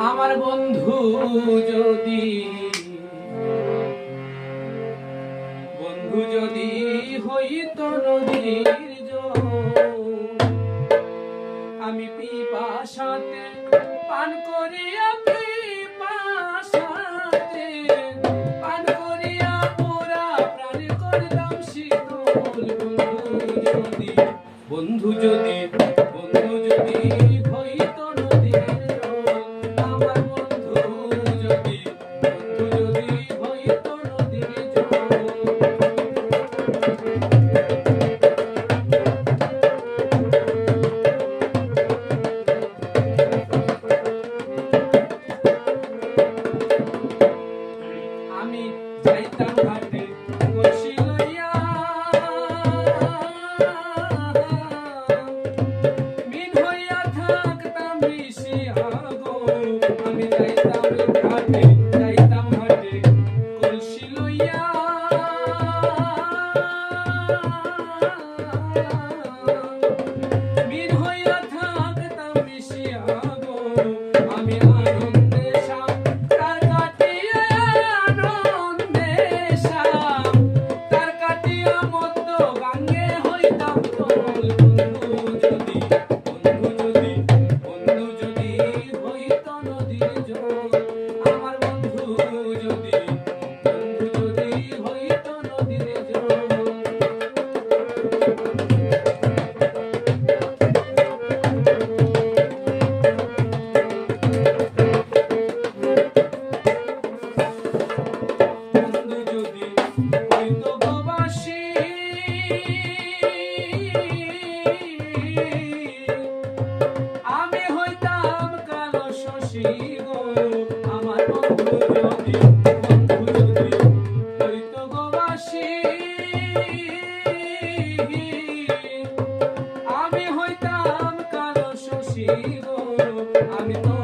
আমার বন্ধু যদি বন্ধু যদি হইত নদীর আমি পিপাসাতে পান করিয়া জীবন আমি তো